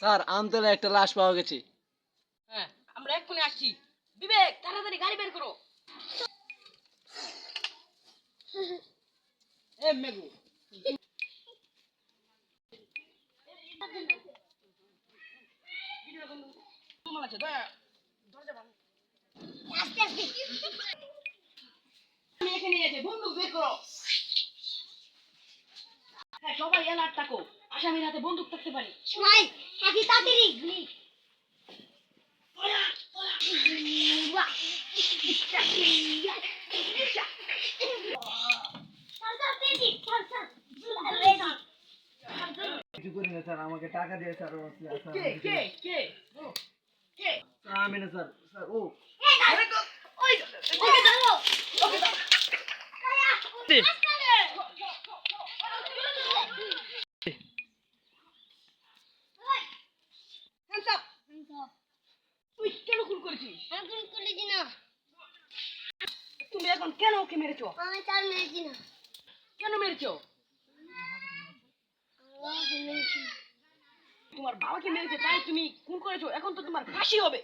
Sir, Amtala একটা লাশ পাওয়া গেছে। হ্যাঁ আমরা এক্ষুনি আসছি। বিবেক, তাড়াতাড়ি গাড়ি বের করো। এ মেঘু। বন্দুক বের করো। হ্যাঁ সবাই এলার্ট থাকো। আসামির হাতে বন্দুক থাকতে পারে সবাই আগে তাড়াতাড়ি গুলি কিছু করি না স্যার আমাকে টাকা দিয়ে স্যার কে কে কে ও, কে আমি না স্যার স্যার ও ওই ওকে দাও ওকে দাও। Hands up! তুই কেন খুন করেছিস আমি করেছি না তুমি এখন কেন ওকে মেরেছো? আমি তার মেরেছি না। কেন মেরেছো। তোমার বাবাকে মেরেছে তাই তুমি খুন করেছ এখন তো তোমার ফাঁসি হবে।